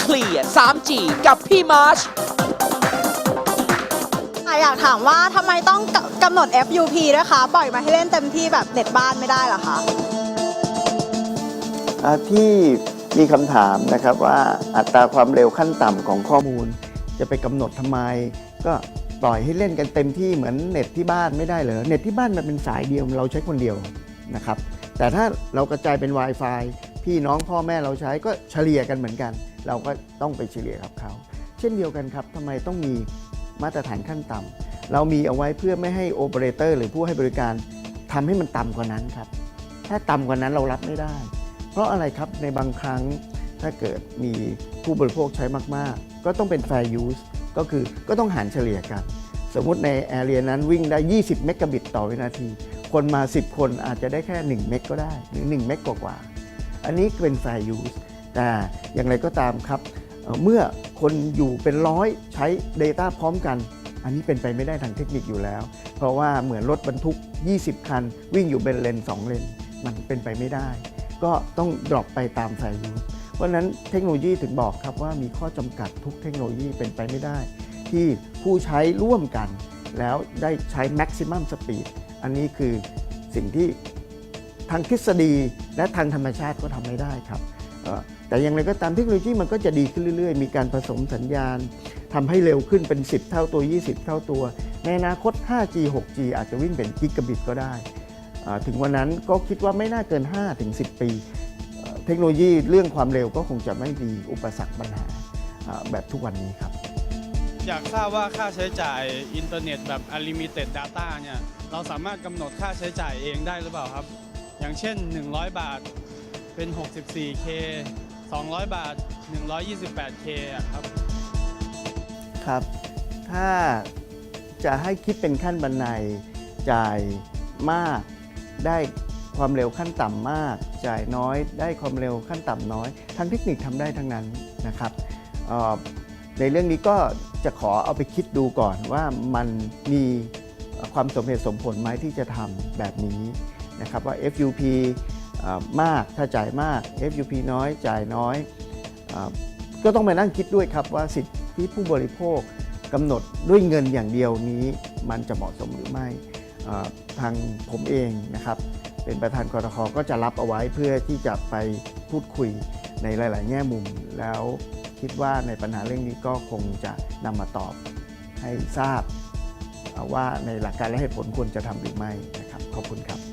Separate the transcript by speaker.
Speaker 1: เคลียร์ 3G กับพี่มาร์ช
Speaker 2: อะอยากถามว่าทำไมต้องกกำหนด FUP ด้วยคะ ปล่อยมาให้เล่นเต็มที่แบบเน็ตบ้านไม่ได้เหรอคะ
Speaker 3: อ่าที่มีคำถามนะครับว่าอัตราความเร็วขั้นต่ำของข้อมูล จะไปกำหนดทำไม ก็ปล่อยให้เล่นกันเต็มที่เหมือนเน็ตที่บ้านไม่ได้เหรอเน็ตที่บ้านมันเป็นสายเดียวเราใช้คนเดียวนะครับแต่ถ้าเรากระจายเป็น Wi-Fi พี่น้องพ่อแม่เราใช้ก็เฉลี่ยกันเหมือนกัน เราก็ต้องไปเฉลี่ยกับเขา เช่นเดียวกันครับทำไมต้องมีมาตรฐานขั้นต่ำเรามีเอาไว้เพื่อไม่ให้โอเปอเรเตอร์หรือผู้ให้บริการทำให้มันต่ำกว่านั้นครับ ถ้าต่ำกว่านั้นเรารับไม่ได้ เพราะอะไรครับในบางครั้งถ้าเกิดมีผู้บริโภคใช้มาก ๆ ก็ต้องเป็น fair use ก็คือก็ต้องหารเฉลี่ยกัน สมมุติในแอเรียนั้นวิ่งได้ 20 เมกะบิตต่อวินาที คนมา 10 คนอาจจะได้แค่ 1 เมกก็ได้ หรือ 1 เมกกว่าๆ อันนี้เป็น fair use แต่อย่างไรก็ตามครับ เมื่อคนอยู่เป็นร้อยใช้ Data พร้อมกัน อันนี้เป็นไปไม่ได้ทางเทคนิคอยู่แล้ว เพราะว่าเหมือนรถบรรทุก 20 คัน วิ่งอยู่เป็นเลน2เลน มันเป็นไปไม่ได้ ก็ต้องดรอปไปตาม fair use เพราะฉะนั้นเทคโนโลยีถึงบอกครับว่ามีข้อจำกัดทุกเทคโนโลยีเป็นไปไม่ได้ ที่ผู้ใช้ร่วมกัน แล้วได้ใช้ maximum speed อันนี้คือสิ่งที่ ทางทฤษฎีและทางธรรมชาติก็ทำไม่ได้ครับ แต่อย่างไรก็ตามเทคโนโลยีมันก็จะดีขึ้นเรื่อยๆ มีการผสมสัญญาณทำให้เร็วขึ้นเป็น 10 เท่าตัว 20 เท่าตัว ในอนาคต 5G 6G อาจจะวิ่งเป็นกิกะบิตก็ได้ ถึงวันนั้นก็คิดว่าไม่น่าเกิน 5-10 ปีเอ่อเทคโนโลยีเรื่องความเร็วก็คงจะไม่มีอุปสรรคปัญหาอ่าแบบทุกวันนี้ครับ
Speaker 4: อยากทราบว่าค่าใช้จ่ายอินเทอร์เน็ตแบบ Unlimited Data เนี่ย เราสามารถกำหนดค่าใช้จ่ายเองได้หรือเปล่าครับ อย่างเช่น 100 บาทเป็น 64K 200 บาท 128K อะครับ
Speaker 3: ครับ ถ้าจะให้คิดเป็นขั้นบันไดจ่ายมาก ได้ความเร็วขั้นต่ำมาก จ่ายน้อย ได้ความเร็วขั้นต่ำน้อยทางเทคนิคทำได้ทั้งนั้นนะครับเอ่อในเรื่องนี้ก็จะขอเอาไปคิดดูก่อนว่ามันมีความสมเหตุสมผลไหมที่จะทำแบบนี้ นะครับว่า FUP มากถ้าจ่ายมาก FUP น้อยจ่ายน้อยอก็ต้องไปนั่งคิดด้วยครับว่าสิทธิผู้บริโภคกำหนดด้วยเงินอย่างเดียวนี้มันจะเหมาะสมหรือไม่ทางผมเองนะครับ เป็นประธานกรทก็จะรับเอาไว้เพื่อที่จะไปพูดคุยในหลาย ๆ แง่มุม แล้วคิดว่าในปัญหาเรื่องนี้ก็คงจะนำมาตอบให้ทราบว่าในหลักการและเหตุผลควรจะทำหรือไม่นะครับ ขอบคุณครับ